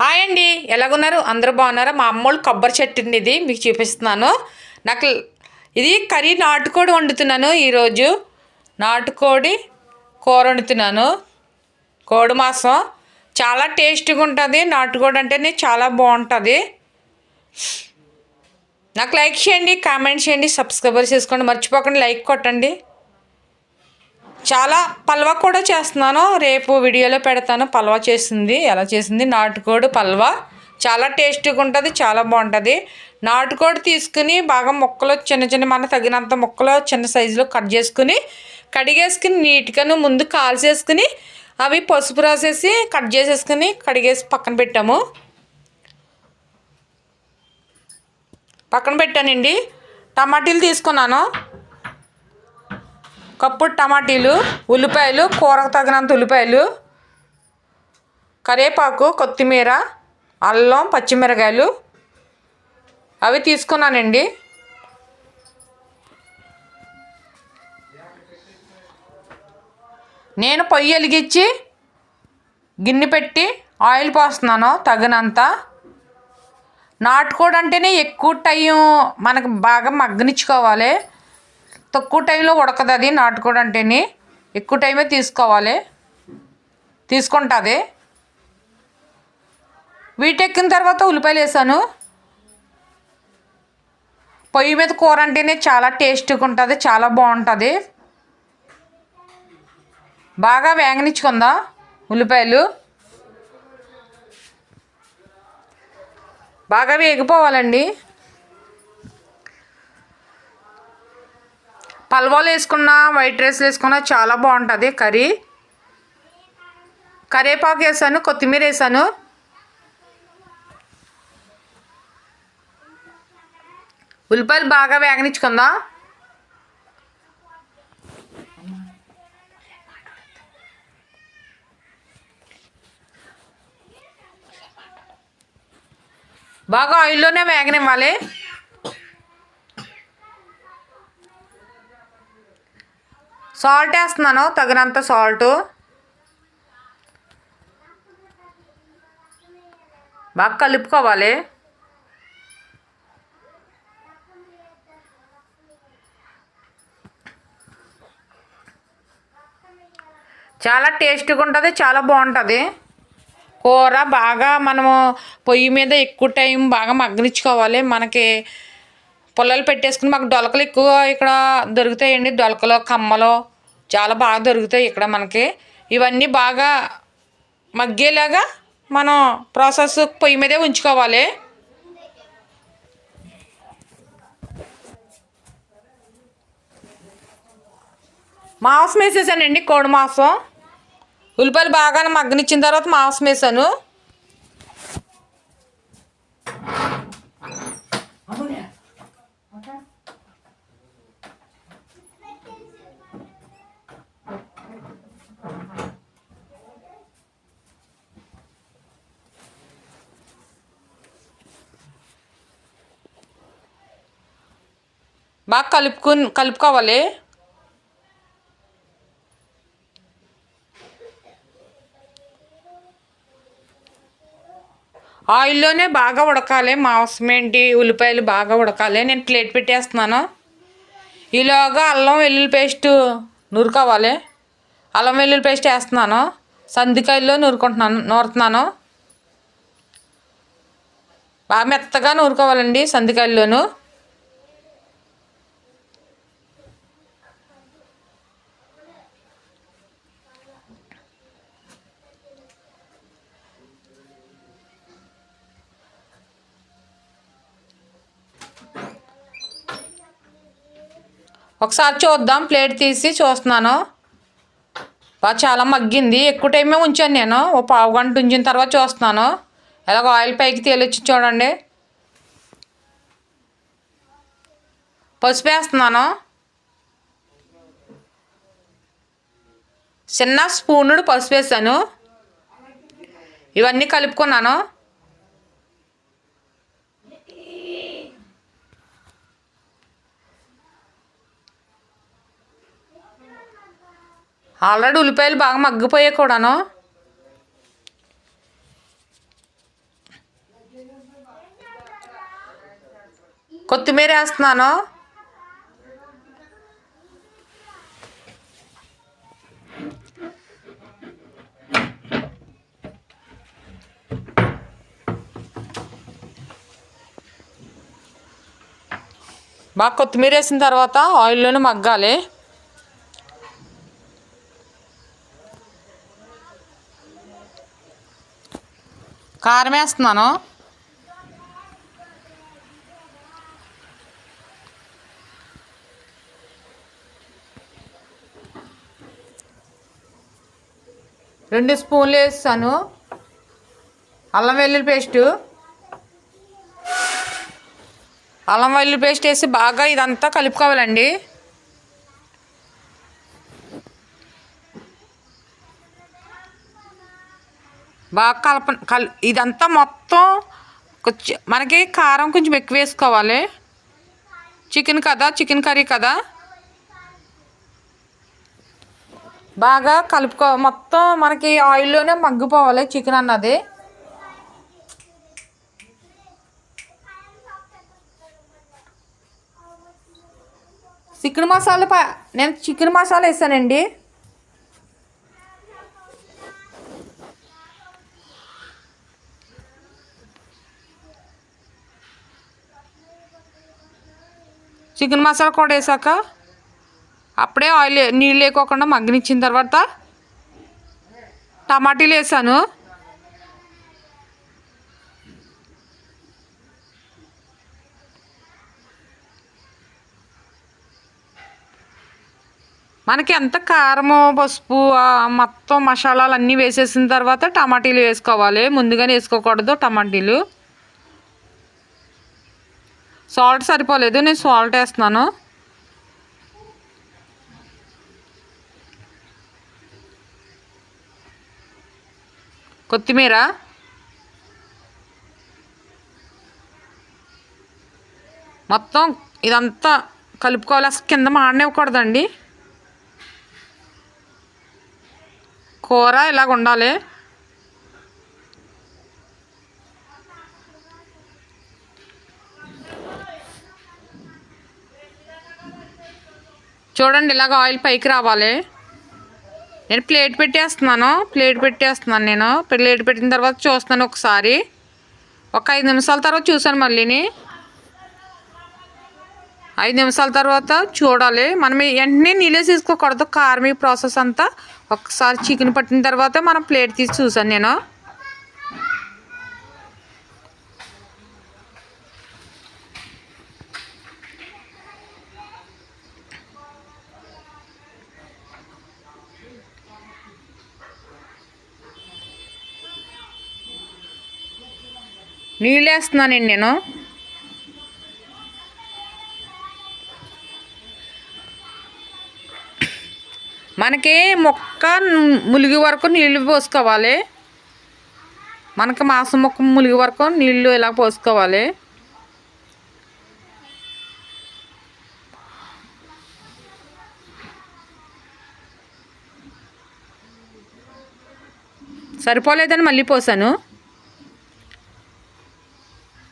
Hi అండి. ఎలాగున్నారు? అందరూ బాగున్నారా? మా అమ్మోళ్ళు కొబ్బరి చెట్టు అండి ఇది. మీకు చూపిస్తున్నాను. నాకు ఇది కర్రీ నాటుకోడి వండుతున్నాను ఈరోజు. నాటుకోడి కూర వండుతున్నాను. కోడి మాంసం. చాలా టేస్టీగా ఉంటుంది. నాటుకోడి అంటేనే చాలా బాగుంటుంది. నాకు లైక్ చేయండి కామెంట్ చేయండి సబ్స్క్రైబర్ చేసుకోండి. మర్చిపోకండి లైక్ కొట్టండి. చాలా పల్వా కూడా చేస్తున్నాను. రేపు వీడియోలో పెడతాను. పల్వా చేసింది. ఎలా చేసింది? నాటుకోడి పల్వా. చాలా టేస్టీగా ఉంటుంది. చాలా బాగుంటుంది. నాటుకోడి తీసుకుని బాగా ముక్కలు చిన్న చిన్న మన తగినంత ముక్కలు చిన్న సైజులో కట్ చేసుకుని కడిగేసుకుని నీట్గాను ముందు కాల్చేసుకుని అవి పసుపు రాసేసి కట్ చేసేసుకుని కడిగేసి పక్కన పెట్టాము. పక్కన పెట్టానండి. టమాటీలు తీసుకున్నాను. కప్పు టమాటీలు ఉల్లిపాయలు కూరకు తగినంత ఉల్లిపాయలు కరివేపాకు కొత్తిమీర అల్లం పచ్చిమిరకాయలు. అవి తీసుకున్నానండి. నేను పొయ్యి వెలిగించి గిన్నె పెట్టి ఆయిల్ పోస్తున్నాను తగినంత. నాటుకోడి అంటేనే ఎక్కువ టైం మనకు బాగా మగ్గనిచ్చుకోవాలి. తక్కువ టైంలో ఉడకదు అది నాటుకోడి ఎక్కువ టైమే తీసుకోవాలి. తీసుకుంటుంది. వీటెక్కిన తర్వాత ఉల్లిపాయలు వేసాను. పొయ్యి మీద కూర అంటేనే చాలా టేస్టీగా ఉంటుంది చాలా బాగుంటుంది. బాగా వేగనిచ్చుకుందా ఉల్లిపాయలు? బాగా వేగిపోవాలండి. పల్వాలు వేసుకున్నా వైట్ రైస్ వేసుకున్న చాలా బాగుంటుంది కర్రీ. కరివేపాకు వేసాను కొత్తిమీర వేసాను. ఉల్లిపాయలు బాగా వేగనిచ్చుకుందా? బాగా ఆయిల్లోనే వేగనివ్వాలి. సాల్ట్ వేస్తున్నాను తగినంత సాల్ట్. బాగా కలుపుకోవాలి. చాలా టేస్ట్గా ఉంటుంది చాలా బాగుంటుంది. కూర బాగా మనము పొయ్యి మీద ఎక్కువ టైం బాగా మగ్గనిచ్చుకోవాలి. మనకి పుల్లలు పెట్టేసుకుని మాకు డొలకలు ఎక్కువ ఇక్కడ దొరుకుతాయండి డొలకలు కమ్మలు. చాలా బాగా దొరుకుతాయి ఇక్కడ మనకి. ఇవన్నీ బాగా మగ్గేలాగా మనం ప్రాసెస్ పొయ్యి మీదే ఉంచుకోవాలి. మాంసం వేసేసానండి కోడి మాంసం. ఉల్లిపాయలు బాగా మగ్గనిచ్చిన తర్వాత మాంసం వేసాను. బాగా కలుపుకు కలుపుకోవాలి. ఆయిల్లోనే బాగా ఉడకాలి. మాంసం ఏంటి ఉల్లిపాయలు బాగా ఉడకాలి. నేను ప్లేట్ పెట్టేస్తున్నాను. ఈలోగా అల్లం వెల్లుల్లి పేస్ట్ నూరుకోవాలి. అల్లం వెల్లుల్లి పేస్ట్ వేస్తున్నాను. సందికాయల్లో నూరుకుంటున్నాను నూరుతున్నాను. బాగా మెత్తగా నూరుకోవాలండి సందికాయల్లోనూ. ఒకసారి చూద్దాం ప్లేట్ తీసి చూస్తున్నాను. బాగా చాలా మగ్గింది. ఎక్కువ టైమే ఉంచాను నేను. ఓ పావు గంట ఉంచిన తర్వాత చూస్తున్నాను. ఎలాగ ఆయిల్ పైకి తేలిచ్చి చూడండి. పసుపు వేస్తున్నాను. చిన్న స్పూనుడు పసుపు వేసాను. ఇవన్నీ కలుపుకున్నాను. ఆల్రెడీ ఉల్లిపాయలు బాగా మగ్గిపోయాయి కూడాను. కొత్తిమీర వేస్తున్నాను. బాగా కొత్తిమీర వేసిన తర్వాత ఆయిల్లోనే మగ్గాలి. కారం వేస్తున్నాను రెండు స్పూన్లు వేస్తాను. అల్లం వెల్లుల్లి పేస్టు. అల్లం వెల్లుల్లి పేస్ట్ వేసి బాగా ఇదంతా కలుపుకోవాలండి. బాగా కలప కల్ ఇదంతా మొత్తం కొంచెం మనకి కారం కొంచెం ఎక్కువ వేసుకోవాలి. చికెన్ కదా? చికెన్ కర్రీ కదా? బాగా కలుపుకో మొత్తం మనకి ఆయిల్లోనే మగ్గిపోవాలి చికెన్ అన్నది. చికెన్ మసాలా ప నేను చికెన్ మసాలా వేసానండి. చికెన్ మసాలా కూడా వేసాక అప్పుడే ఆయిల్ నీళ్ళు లేకోకుండా మగ్గనిచ్చిన తర్వాత టమాటీలు వేసాను. మనకి ఎంత కారము పసుపు మొత్తం మసాలాలు అన్నీ వేసేసిన తర్వాత టమాటీలు వేసుకోవాలి. ముందుగానే వేసుకోకూడదు టమాటీలు. సాల్ట్ సరిపోలేదు నేను సాల్ట్ వేస్తున్నాను. కొత్తిమీర. మొత్తం ఇదంతా కలుపుకోవాలి అసలు కింద మాడనివ్వకూడదండి. కూర ఇలాగ ఉండాలి చూడండి ఇలాగ ఆయిల్ పైకి రావాలి. నేను ప్లేట్ పెట్టేస్తున్నాను. ప్లేట్ పెట్టేస్తున్నాను నేను. ప్లేట్ పెట్టిన తర్వాత చూస్తున్నాను ఒకసారి. ఒక ఐదు నిమిషాల తర్వాత చూసాను మళ్ళీని. ఐదు నిమిషాల తర్వాత చూడాలి. మనం వెంటనే నీళ్ళే తీసుకోకూడదు. కారం ఈ ప్రాసెస్ అంతా. ఒకసారి చికెన్ పట్టిన తర్వాత మనం ప్లేట్ తీసి చూసాను నేను. నీళ్ళు వేస్తున్నానండి నేను. మనకి మొక్క ములిగి వరకు నీళ్ళు పోసుకోవాలి. మనకి మాంసం మొక్క ములిగి వరకు నీళ్ళు ఇలా పోసుకోవాలి. సరిపోలేదని మళ్ళీ పోసాను.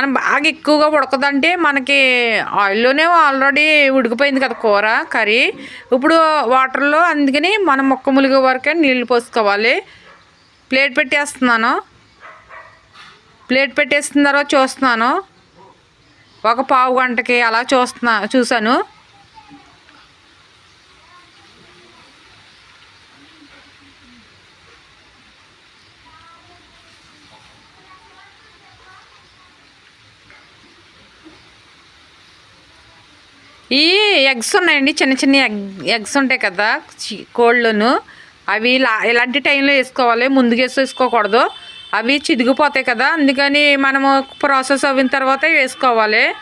మనం బాగా ఎక్కువగా ఉడకదంటే మనకి ఆయిల్లోనే ఆల్రెడీ ఉడికిపోయింది కదా కూర కర్రీ. ఇప్పుడు వాటర్లో అందుకని మనం మొక్క ములిగే వరకే నీళ్ళు పోసుకోవాలి. ప్లేట్ పెట్టేస్తున్నాను. ప్లేట్ పెట్టేసిన తర్వాత చూస్తున్నాను. ఒక పావు గంటకి అలా చూస్తున్నా చూశాను. ఈ ఎగ్స్ ఉన్నాయండి చిన్న చిన్న ఎగ్ ఎగ్స్ ఉంటాయి కదా చి- కోళ్ళను. అవి ఇలా ఇలాంటి టైంలో వేసుకోవాలి ముందుగా వేసుకోకూడదు. అవి చిదిగిపోతాయి కదా అందుకని మనము ప్రాసెస్ అయిన తర్వాత వేసుకోవాలి.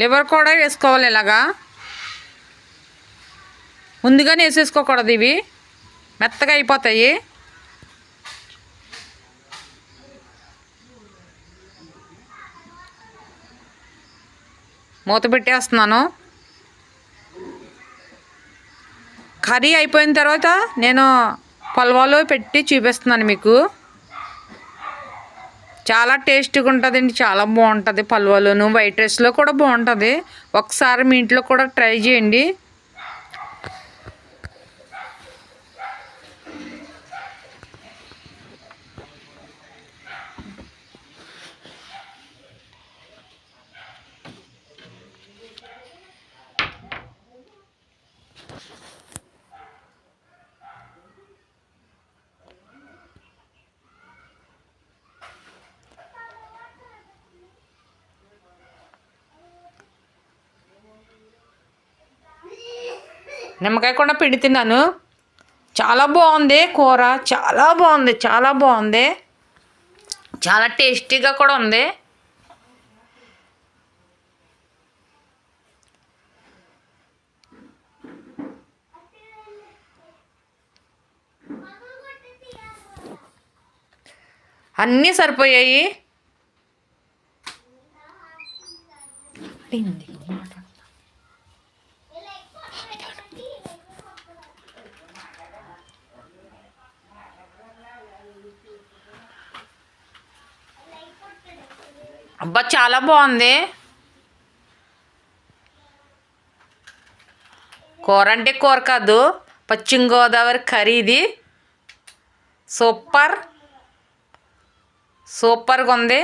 లివర్ కూడా వేసుకోవాలి ఇలాగా. ముందుగానే వేసేసుకోకూడదు ఇవి. మెత్తగా అయిపోతాయి. మూత పెట్టేస్తున్నాను. కర్రీ అయిపోయిన తర్వాత నేను పల్వాలో పెట్టి చూపిస్తున్నాను మీకు. చాలా టేస్ట్గా ఉంటుందండి చాలా బాగుంటుంది పల్వాలోను. వైట్ రైస్లో కూడా బాగుంటుంది. ఒకసారి మీ ఇంట్లో కూడా ట్రై చేయండి. నిమ్మకాయ కూడా పిండి తిన్నాను. చాలా బాగుంది కూర చాలా బాగుంది చాలా బాగుంది. చాలా టేస్టీగా కూడా ఉంది. అన్నీ సరిపోయాయి. అబ్బా చాలా బాగుంది. కూర అంటే కూర కాదు పశ్చిమ గోదావరి కర్రీ ఇది సూపర్. సూపర్గా ఉంది.